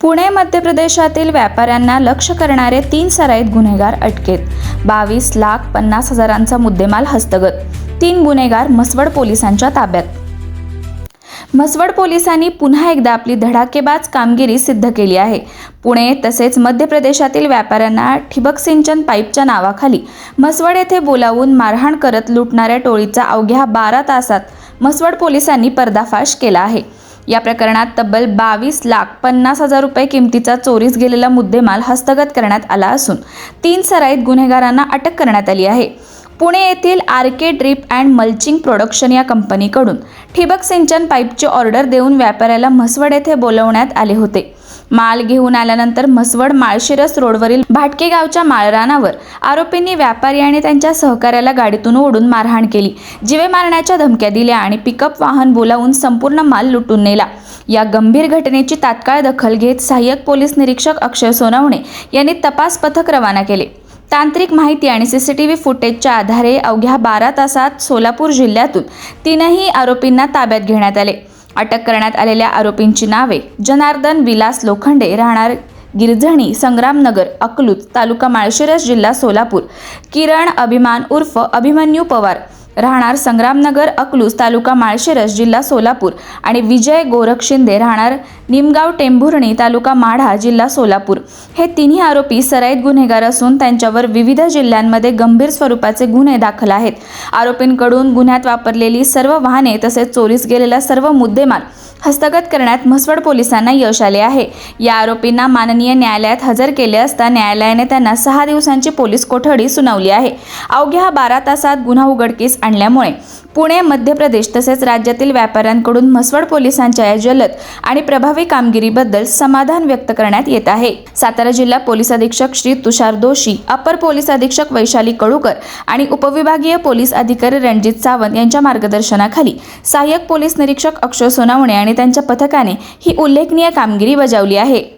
पुणे मध्य प्रदेशातील व्यापाऱ्यांना लक्ष करणारे तीन सराईत गुन्हेगार अटकेत. बावीस लाख पन्नास हजारांचा मुद्देमाल हस्तगत. तीन गुन्हेगार म्हसवड पोलिसांच्या ताब्यात. म्हसवड पोलिसांनी पुन्हा एकदा आपली धडाकेबाज कामगिरी सिद्ध केली आहे. पुणे तसेच मध्य प्रदेशातील व्यापाऱ्यांना ठिबक सिंचन पाईपच्या नावाखाली म्हसवड येथे बोलावून मारहाण करत लुटणाऱ्या टोळीचा अवघ्या बारा तासात म्हसवड पोलिसांनी पर्दाफाश केला आहे. या प्रकरणात तब्बल बावीस लाख पन्नास हजार रुपये किमतीचा चोरीस गेलेला मुद्देमाल हस्तगत करण्यात आला असून तीन सराईत गुन्हेगारांना अटक करण्यात आली आहे. पुणे येथील R K and mulching production या कंपनीकडून ठिबक सिंचन पाईपची ऑर्डर देऊन व्यापाऱ्याला म्हसवड येथे बोलवण्यात आले होते. माल घेऊन आल्यानंतर म्हसवड माळशिरस रोडवरील भाटके गावच्या माळरानावर आरोपींनी व्यापारी आणि त्यांच्या सहकार्याला गाडीतून ओढून मारहाण केली. जिवे मारण्याच्या धमक्या दिल्या आणि पिकअप वाहन बोलावून संपूर्ण माल लुटून नेला. या गंभीर घटनेची तात्काळ दखल घेत सहाय्यक पोलीस निरीक्षक अक्षय सोनवणे यांनी तपास पथक रवाना केले. तांत्रिक माहिती आणि सीसीटीव्ही फुटेजच्या आधारे अवघ्या बारा तासात सोलापूर जिल्ह्यातून तीनही आरोपींना ताब्यात घेण्यात आले. अटक करण्यात आलेल्या आरोपींची नावे जनार्दन विलास लोखंडे राहणार गिरझणी संग्रामनगर अकलूत तालुका माळशिरस जिल्हा सोलापूर किरण अभिमान उर्फ अभिमन्यू पवार राहणार संग्रामनगर अकलूस तालुका माळशिरस जिल्हा सोलापूर आणि विजय गोरख शिंदे राहणार निमगाव टेंभुर्णी तालुका माढा जिल्हा सोलापूर. हे तिन्ही आरोपी सराईत गुन्हेगार असून त्यांच्यावर विविध जिल्ह्यांमध्ये गंभीर स्वरूपाचे गुन्हे दाखल आहेत. आरोपींकडून गुन्ह्यात वापरलेली सर्व वाहने तसेच चोरीस गेलेला सर्व मुद्देमाल हस्तगत करण्यात म्हसवड पोलिसांना यश आले आहे. या आरोपींना माननीय न्यायालयात हजर केले असता न्यायालयाने त्यांना सहा दिवसांची पोलीस कोठडी सुनावली आहे. अवघ्या बारा तासात गुन्हा उघडकीस आणल्यामुळे पुणे मध्य प्रदेश तसेच राज्यातील व्यापाऱ्यांकडून म्हसवड पोलिसांच्या या जलद आणि प्रभावी कामगिरीबद्दल समाधान व्यक्त करण्यात येत आहे. सातारा जिल्हा पोलीस अधीक्षक श्री तुषार दोशी अपर पोलीस अधीक्षक वैशाली कळुकर आणि उपविभागीय पोलीस अधिकारी रणजित सावंत यांच्या मार्गदर्शनाखाली सहाय्यक पोलीस निरीक्षक अक्षय सोनावणे आणि त्यांच्या पथकाने ही उल्लेखनीय कामगिरी बजावली आहे.